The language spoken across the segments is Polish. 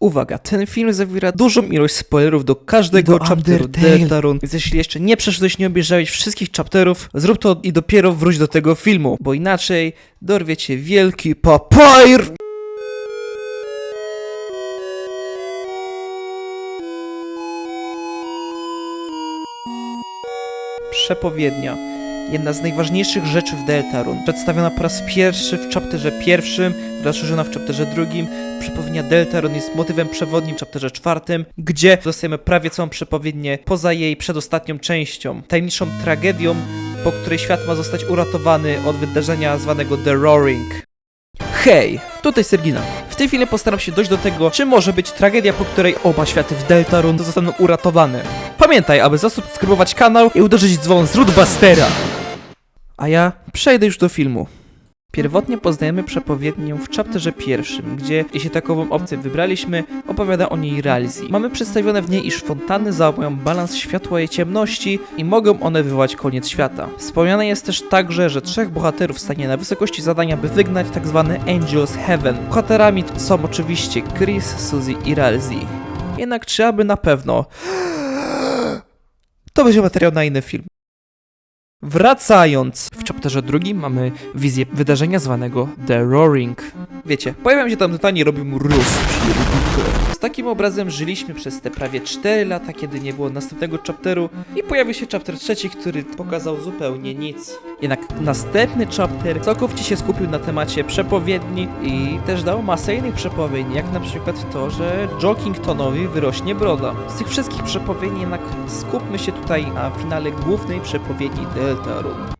Uwaga, ten film zawiera dużą ilość spoilerów do każdego Do chapteru. Deltarune, więc jeśli jeszcze nie przeszedłeś, nie obejrzałeś wszystkich chapterów, zrób to i dopiero wróć do tego filmu, bo inaczej dorwiecie wielki papajr! Przepowiednia. Jedna z najważniejszych rzeczy w Deltarune. Przedstawiona po raz pierwszy w chapterze pierwszym, rozszerzona w chapterze drugim. Przepowiednia Deltarune jest motywem przewodnim w chapterze czwartym, gdzie dostajemy prawie całą przepowiednię poza jej przedostatnią częścią. Tajemniczą tragedią, po której świat ma zostać uratowany od wydarzenia zwanego The Roaring. Hej, tutaj Sergina. W tej chwili postaram się dojść do tego, czy może być tragedia, po której oba światy w Deltarune zostaną uratowane. Pamiętaj, aby zasubskrybować kanał i uderzyć dzwon z Rootbustera. A ja przejdę już do filmu. Pierwotnie poznajemy przepowiednię w chapterze pierwszym, gdzie, jeśli takową opcję wybraliśmy, opowiada o niej Ralsei. Mamy przedstawione w niej, iż fontanny załamają balans światła i ciemności i mogą one wywołać koniec świata. Wspomniane jest też także, że trzech bohaterów stanie na wysokości zadania, by wygnać tzw. Angels Heaven. Bohaterami są oczywiście Chris, Suzy i Ralsei. Jednak czy aby na pewno... To będzie materiał na inny film. Wracając, chapterze drugim mamy wizję wydarzenia zwanego The Roaring. Wiecie, pojawiam się tam i robią rozpierduchę. Z takim obrazem żyliśmy przez te prawie 4 lata, kiedy nie było następnego chapteru i pojawił się chapter trzeci, który pokazał zupełnie nic. Jednak następny chapter całkowicie się skupił na temacie przepowiedni i też dał masę innych przepowiedni, jak na przykład to, że Jokingtonowi wyrośnie broda. Z tych wszystkich przepowiedni jednak skupmy się tutaj na finale głównej przepowiedni Deltarune.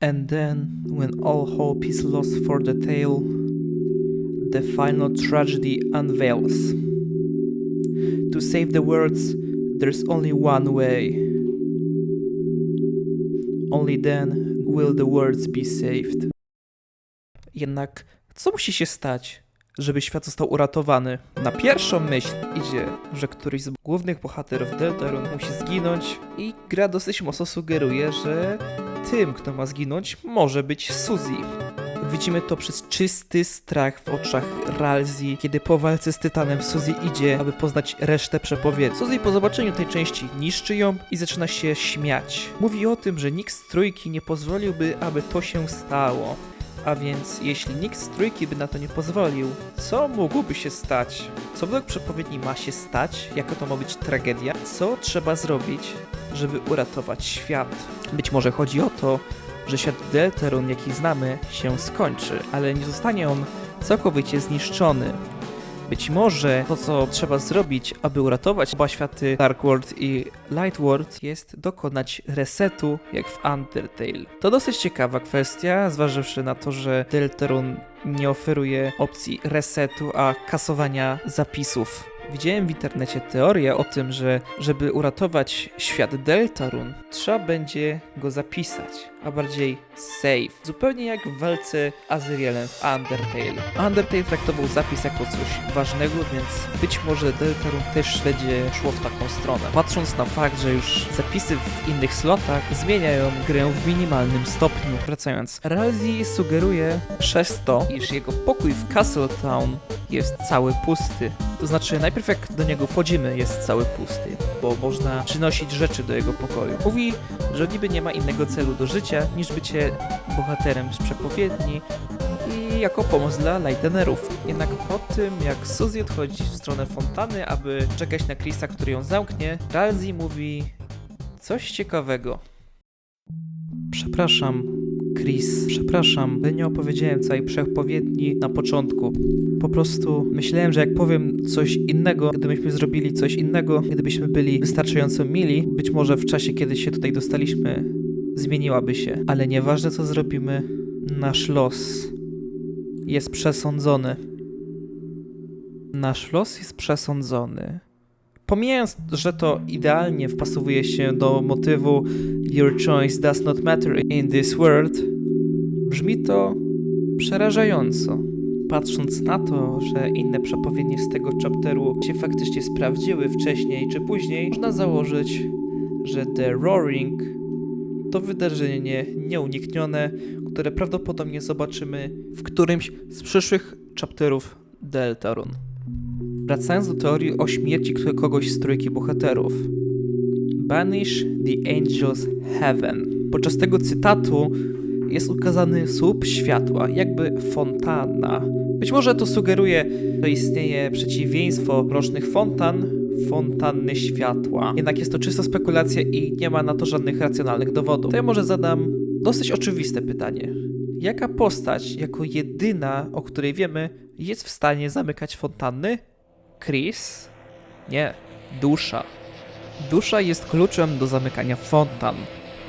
And then, when all hope is lost for the tale, the final tragedy unveils. To save the worlds, there's only one way. Only then will the worlds be saved. Jednak co musi się stać, żeby świat został uratowany? Na pierwszą myśl idzie, że któryś z głównych bohaterów Deltarune musi zginąć i gra dosyć mocno sugeruje, że tym, kto ma zginąć, może być Suzy. Widzimy to przez czysty strach w oczach Ralsei, kiedy po walce z Tytanem Suzy idzie, aby poznać resztę przepowiedni. Suzy po zobaczeniu tej części niszczy ją i zaczyna się śmiać. Mówi o tym, że nikt z trójki nie pozwoliłby, aby to się stało. A więc, jeśli nikt z trójki by na to nie pozwolił, co mogłoby się stać? Co według przepowiedni ma się stać? Jaka to ma być tragedia? Co trzeba zrobić, żeby uratować świat? Być może chodzi o to, że świat Deltarune, jaki znamy, się skończy, ale nie zostanie on całkowicie zniszczony. Być może to, co trzeba zrobić, aby uratować oba światy Dark World i Light World, jest dokonać resetu, jak w Undertale. To dosyć ciekawa kwestia, zważywszy na to, że Deltarune nie oferuje opcji resetu, a kasowania zapisów. Widziałem w internecie teorię o tym, że żeby uratować świat Deltarune, trzeba będzie go zapisać, a bardziej save. Zupełnie jak w walce Azrielem w Undertale. Undertale traktował zapis jako coś ważnego, więc być może Deltarune też będzie szło w taką stronę. Patrząc na fakt, że już zapisy w innych slotach zmieniają grę w minimalnym stopniu. Wracając, Ralsei sugeruje przez to, iż jego pokój w Castletown jest cały pusty. To znaczy, najpierw jak do niego wchodzimy, jest cały pusty, bo można przynosić rzeczy do jego pokoju. Mówi, że niby nie ma innego celu do życia, niż bycie bohaterem z przepowiedni i jako pomoc dla Lightenerów. Jednak po tym, jak Suzy odchodzi w stronę fontanny, aby czekać na Chrisa, który ją zamknie, Ralsei mówi coś ciekawego. Przepraszam, Chris, przepraszam, że nie opowiedziałem całej przepowiedni na początku. Po prostu myślałem, że jak powiem coś innego, gdybyśmy zrobili coś innego, gdybyśmy byli wystarczająco mili, być może w czasie, kiedy się tutaj dostaliśmy, zmieniłaby się. Ale nieważne co zrobimy, nasz los jest przesądzony. Nasz los jest przesądzony. Pomijając, że to idealnie wpasowuje się do motywu Your choice does not matter in this world, brzmi to przerażająco. Patrząc na to, że inne przepowiednie z tego chapteru się faktycznie sprawdziły wcześniej czy później, można założyć, że The Roaring to wydarzenie nieuniknione, które prawdopodobnie zobaczymy w którymś z przyszłych chapterów Deltarune. Wracając do teorii o śmierci kogoś z trójki bohaterów. Banish the angels heaven. Podczas tego cytatu jest ukazany słup światła, jakby fontanna. Być może to sugeruje, że istnieje przeciwieństwo mrocznych fontan, fontanny światła. Jednak jest to czysta spekulacja i nie ma na to żadnych racjonalnych dowodów. To ja może zadam dosyć oczywiste pytanie. Jaka postać, jako jedyna, o której wiemy, jest w stanie zamykać fontanny? Chris? Nie, dusza. Dusza jest kluczem do zamykania fontan.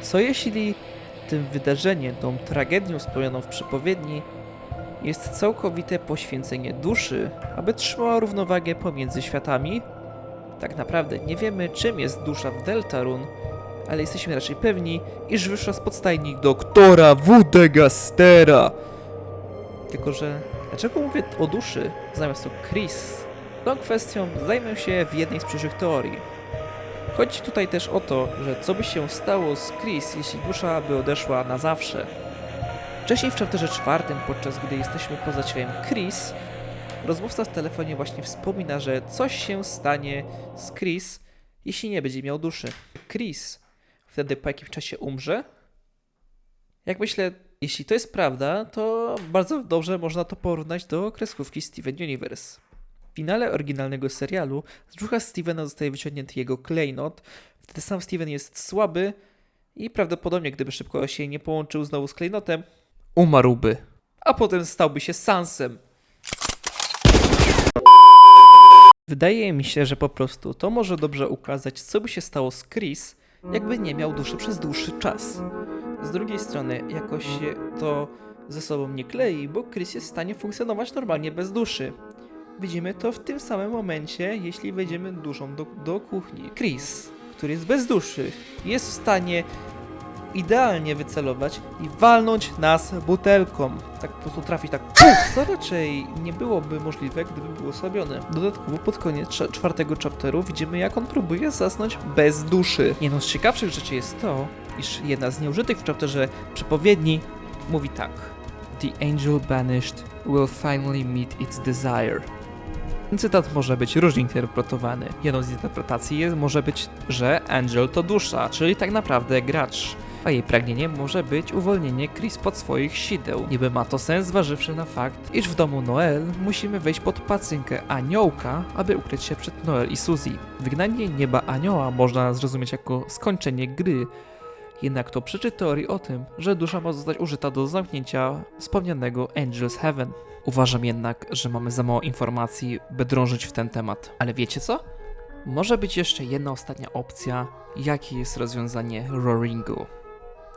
Co jeśli tym wydarzeniem, tą tragedią spełnioną w przepowiedni jest całkowite poświęcenie duszy, aby trzymała równowagę pomiędzy światami? Tak naprawdę nie wiemy, czym jest dusza w Deltarune, ale jesteśmy raczej pewni, iż wyszła z podstajni doktora Wudegastera. Tylko, że dlaczego mówię o duszy zamiast o Chris? Tą kwestią zajmę się w jednej z przyszłych teorii. Chodzi tutaj też o to, że co by się stało z Chris, jeśli dusza by odeszła na zawsze. Wcześniej w chapterze czwartym, podczas gdy jesteśmy poza ciałem Chris, rozmówca w telefonie właśnie wspomina, że coś się stanie z Chris, jeśli nie będzie miał duszy. Chris wtedy po jakimś czasie umrze? Jak myślę, jeśli to jest prawda, to bardzo dobrze można to porównać do kreskówki Steven Universe. W finale oryginalnego serialu z brzucha Stevena zostaje wyciągnięty jego klejnot, wtedy sam Steven jest słaby i prawdopodobnie gdyby szybko się nie połączył znowu z klejnotem, umarłby. A potem stałby się Sansem. Wydaje mi się, że po prostu to może dobrze ukazać, co by się stało z Chris, jakby nie miał duszy przez dłuższy czas. Z drugiej strony, jakoś to ze sobą nie klei, bo Chris jest w stanie funkcjonować normalnie bez duszy. Widzimy to w tym samym momencie, jeśli wejdziemy duszą do, do kuchni. Chris, który jest bez duszy, jest w stanie idealnie wycelować i walnąć nas butelką. Tak po prostu trafić tak puf, co raczej nie byłoby możliwe, gdyby było osłabione. Dodatkowo pod koniec czwartego chapteru widzimy jak on próbuje zasnąć bez duszy. Jedną z ciekawszych rzeczy jest to, iż jedna z nieużytych w chapterze przepowiedni mówi tak. The angel banished will finally meet its desire. Cytat może być różnie interpretowany. Jedną z interpretacji jest, może być, że Angel to dusza, czyli tak naprawdę gracz. A jej pragnieniem może być uwolnienie Chris pod swoich sideł. Niby ma to sens, zważywszy na fakt, iż w domu Noel musimy wejść pod pacynkę aniołka, aby ukryć się przed Noel i Suzy. Wygnanie nieba anioła można zrozumieć jako skończenie gry, jednak to przeczy teorii o tym, że dusza ma zostać użyta do zamknięcia wspomnianego Angel's Heaven. Uważam jednak, że mamy za mało informacji, by drążyć w ten temat. Ale wiecie co? Może być jeszcze jedna ostatnia opcja, jakie jest rozwiązanie Roringu.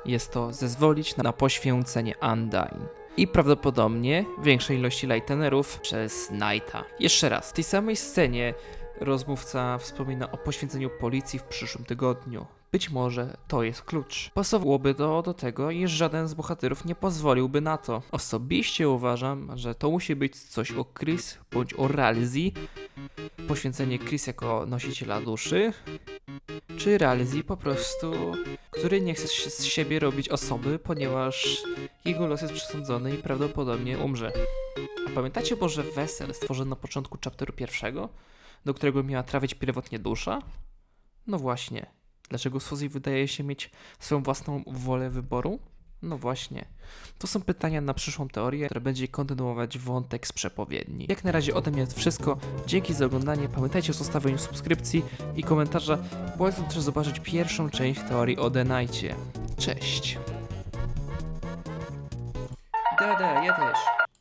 Jest to zezwolić na poświęcenie Undyne. I prawdopodobnie większej ilości Lightenerów przez Knighta. Jeszcze raz, w tej samej scenie rozmówca wspomina o poświęceniu policji w przyszłym tygodniu. Być może to jest klucz. Pasowałoby to do tego, iż żaden z bohaterów nie pozwoliłby na to. Osobiście uważam, że to musi być coś o Chris bądź o Ralsei. Poświęcenie Chris jako nosiciela duszy, czy Ralsei po prostu, który nie chce z siebie robić osoby, ponieważ jego los jest przesądzony i prawdopodobnie umrze. A pamiętacie może wesel stworzony na początku chapteru pierwszego, do którego miała trafić pierwotnie dusza? No właśnie. Dlaczego Suzy wydaje się mieć swoją własną wolę wyboru? No właśnie. To są pytania na przyszłą teorię, która będzie kontynuować wątek z przepowiedni. Jak na razie ode mnie jest wszystko. Dzięki za oglądanie. Pamiętajcie o zostawieniu subskrypcji i komentarza. Polecam też zobaczyć pierwszą część teorii o Knightie. Cześć. Da, da, ja też.